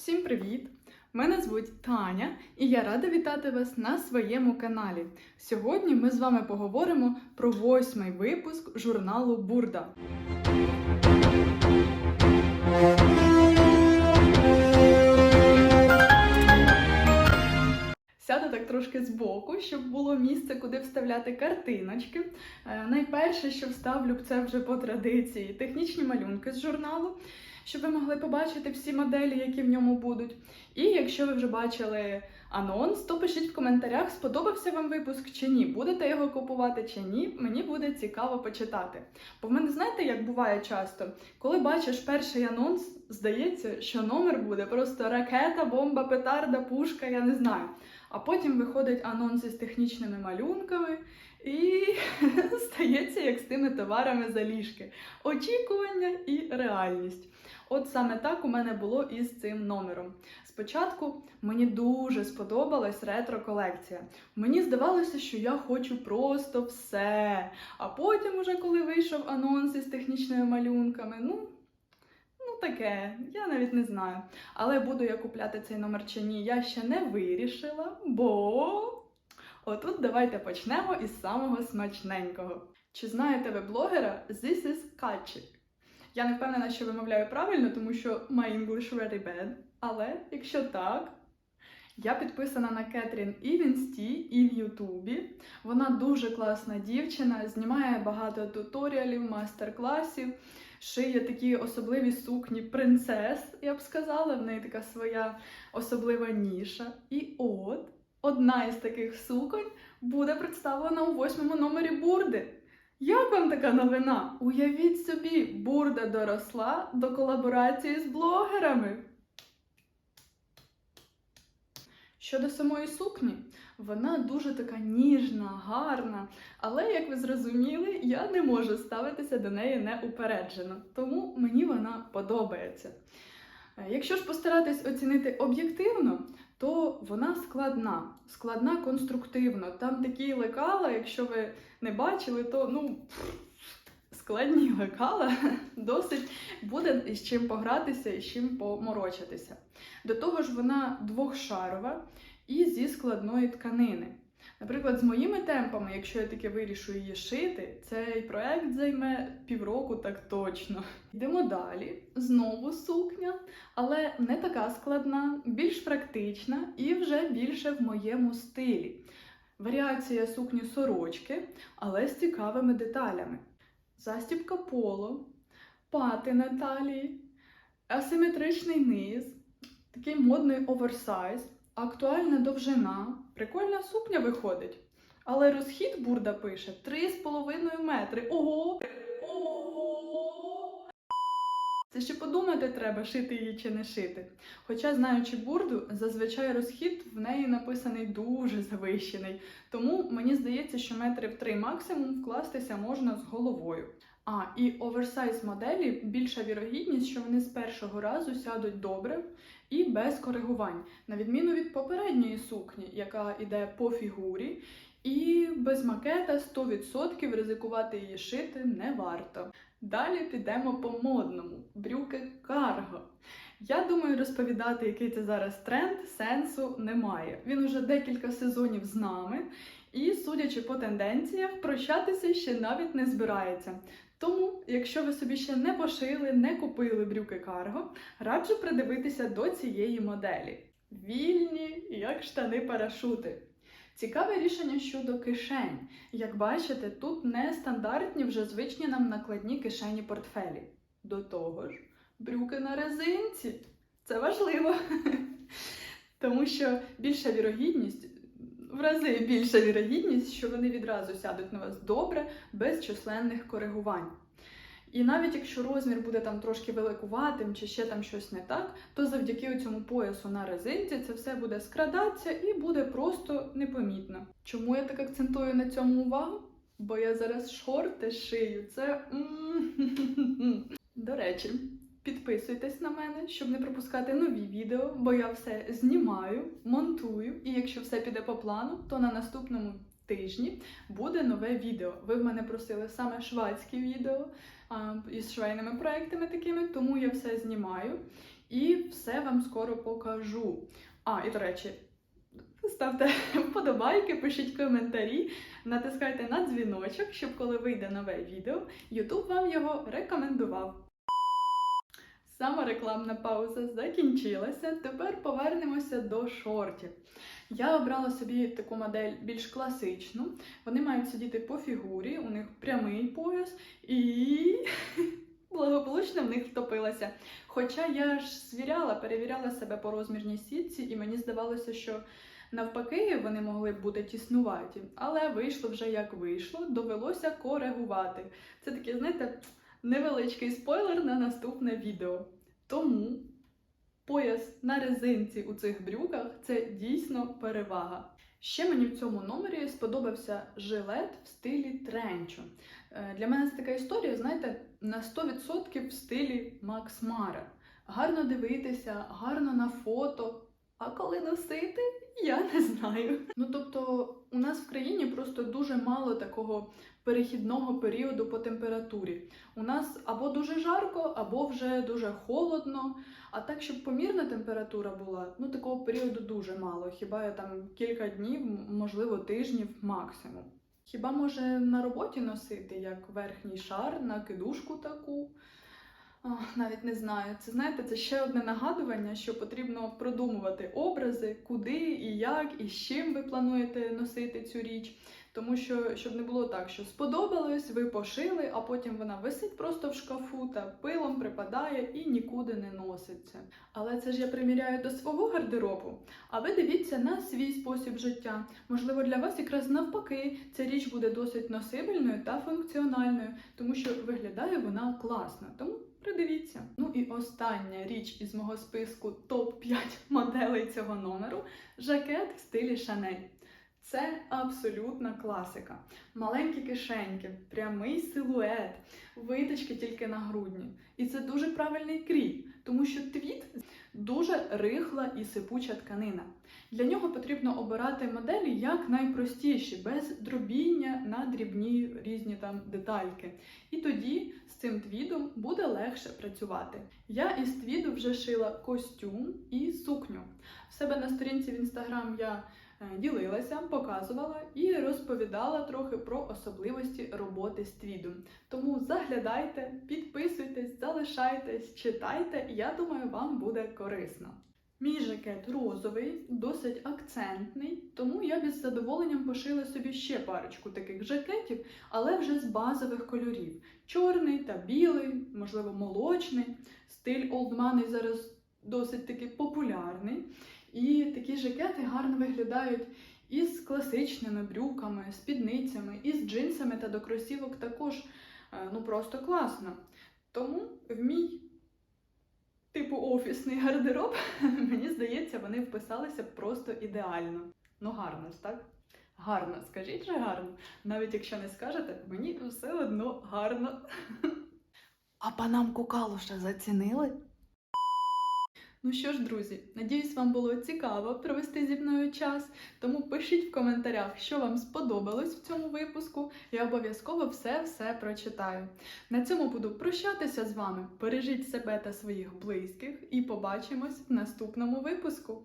Всім привіт! Мене звуть Таня, і я рада вітати вас на своєму каналі. Сьогодні ми з вами поговоримо про восьмий випуск журналу Бурда. Сяду так трошки збоку, щоб було місце, куди вставляти картиночки. Е, Найперше, що вставлю, це вже по традиції технічні малюнки з журналу, щоб ви могли побачити всі моделі, які в ньому будуть. І якщо ви вже бачили анонс, то пишіть в коментарях, сподобався вам випуск чи ні. Будете його купувати чи ні. Мені буде цікаво почитати. Бо в мене знаєте, як буває часто, коли бачиш перший анонс, здається, що номер буде просто ракета, бомба, петарда, пушка, я не знаю. А потім виходить анонс із технічними малюнками, і стається як з тими товарами за ліжки. Очікування і реальність. От саме так у мене було і з цим номером. Спочатку мені дуже сподобалась ретро-колекція. Мені здавалося, що я хочу просто все. А потім, уже коли вийшов анонс із технічними малюнками, ну. Ну, таке, я навіть не знаю. Але буду я купляти цей номер чи ні, я ще не вирішила, бо отут давайте почнемо із самого смачненького. Чи знаєте ви блогера This is Kachi? Я не впевнена, що вимовляю правильно, тому що my English very bad. Але якщо так, я підписана на Кетрін і в інсті, і в Ютубі. Вона дуже класна дівчина, знімає багато туторіалів, майстер-класів, шиє такі особливі сукні принцес, я б сказала. В неї така своя особлива ніша. І от одна із таких суконь буде представлена у восьмому номері бурди. Як вам така новина? Уявіть собі, бурда доросла до колаборації з блогерами. Щодо самої сукні, вона дуже така ніжна, гарна, але, як ви зрозуміли, я не можу ставитися до неї неупереджено, тому мені вона подобається. Е, Якщо ж постаратись оцінити об'єктивно, то вона складна, складна конструктивно. Там такі лекала, якщо ви не бачили, то ну складні лекала досить буде із чим погратися і з чим поморочитися. До того ж, вона двохшарова і зі складної тканини. Наприклад, з моїми темпами, якщо я таки вирішу її шити, цей проект займе півроку так точно. Йдемо далі. Знову сукня, але не така складна, більш практична і вже більше в моєму стилі. Варіація сукні сорочки, але з цікавими деталями. Застібка поло, пати на талії, асиметричний низ, такий модний оверсайз, актуальна довжина, прикольна сукня виходить. Але розхід бурда пише 3,5 метри. Ого! Ого! Це ще подумати треба, шити її чи не шити. Хоча, знаючи бурду, зазвичай розхід в неї написаний дуже завищений. Тому мені здається, що метрів три максимум вкластися можна з головою. А, і оверсайз моделі більша вірогідність, що вони з першого разу сядуть добре і без коригувань, на відміну від попередньої сукні, яка йде по фігурі, і без макета 100% ризикувати її шити не варто. Далі підемо по модному брюки карго. Я думаю, розповідати, який це зараз тренд, сенсу немає. Він уже декілька сезонів з нами, і, судячи по тенденціях, прощатися ще навіть не збирається. Тому, якщо ви собі ще не пошили, не купили брюки карго, раджу придивитися до цієї моделі. Вільні, як штани парашути. Цікаве рішення щодо кишень. Як бачите, тут не стандартні вже звичні нам накладні кишені портфелі. До того ж, брюки на резинці. Це важливо. Тому що більша вірогідність, в рази більша вірогідність, що вони відразу сядуть на вас добре, без численних коригувань. І навіть якщо розмір буде там трошки великуватим чи ще там щось не так, то завдяки цьому поясу на резинці це все буде скрадатися і буде просто непомітно. Чому я так акцентую на цьому увагу? Бо я зараз шорти шию. Це до речі. Підписуйтесь на мене, щоб не пропускати нові відео, бо я все знімаю, монтую, і якщо все піде по плану, то на наступному тижні буде нове відео. Ви в мене просили саме швадські відео а, із швейними проектами такими, тому я все знімаю. І все вам скоро покажу. А, і до речі, ставте вподобайки, пишіть коментарі, натискайте на дзвіночок, щоб коли вийде нове відео, YouTube вам його рекомендував. Саморекламна пауза закінчилася. Тепер повернемося до шортів. Я обрала собі таку модель більш класичну. Вони мають сидіти по фігурі, у них прямий пояс і благополучно в них втопилася. Хоча я ж звіряла, перевіряла себе по розмірній сітці, і мені здавалося, що навпаки вони могли бути тіснуваті. Але вийшло вже як вийшло, довелося коригувати. Це такий, знаєте, невеличкий спойлер на наступне відео. Тому пояс на резинці у цих брюках це дійсно перевага. Ще мені в цьому номері сподобався жилет в стилі тренчу. Е, Для мене це така історія, знаєте, на 100% в стилі Макс Мара. Гарно дивитися, гарно на фото. А коли носити, я не знаю. Ну тобто, у нас в країні просто дуже мало такого перехідного періоду по температурі. У нас або дуже жарко, або вже дуже холодно. А так, щоб помірна температура була, ну такого періоду дуже мало. Хіба я там кілька днів, можливо, тижнів максимум. Хіба може на роботі носити як верхній шар, накидушку таку? Навіть не знаю. Це знаєте, це ще одне нагадування, що потрібно продумувати образи, куди і як, і з чим ви плануєте носити цю річ. Тому що щоб не було так, що сподобалось, ви пошили, а потім вона висить просто в шкафу та пилом припадає і нікуди не носиться. Але це ж я приміряю до свого гардеробу. А ви дивіться на свій спосіб життя. Можливо, для вас якраз навпаки ця річ буде досить носибельною та функціональною, тому що виглядає вона класно. Тому придивіться. Ну і остання річ із мого списку топ-5 моделей цього номеру жакет в стилі Шанель. Це абсолютна класика. Маленькі кишеньки, прямий силует, виточки тільки на грудні. І це дуже правильний крій, тому що твіт дуже рихла і сипуча тканина. Для нього потрібно обирати моделі як найпростіші, без дробіння на дрібні різні там детальки. І тоді з цим твідом буде легше працювати. Я із твіду вже шила костюм і сукню. В себе на сторінці в інстаграм я ділилася, показувала і розповідала трохи про особливості роботи з твідом. Тому заглядайте, підписуйтесь, залишайтесь, читайте, я думаю, вам буде корисно. Мій жакет розовий, досить акцентний, тому я із задоволенням пошила собі ще парочку таких жакетів, але вже з базових кольорів: чорний та білий, можливо, молочний. Стиль Money зараз досить таки популярний. І такі жакети гарно виглядають із класичними брюками, спідницями, і з джинсами та до кросівок також е, ну просто класно. Тому в мій типу офісний гардероб, мені здається, вони вписалися просто ідеально. Ну, гарно ж, так? Гарно, скажіть же гарно. Навіть якщо не скажете, мені все одно гарно. А панамку калуша зацінили? Ну що ж, друзі, надіюсь, вам було цікаво провести зі мною час. Тому пишіть в коментарях, що вам сподобалось в цьому випуску. Я обов'язково все-все прочитаю. На цьому буду прощатися з вами. Бережіть себе та своїх близьких і побачимось в наступному випуску.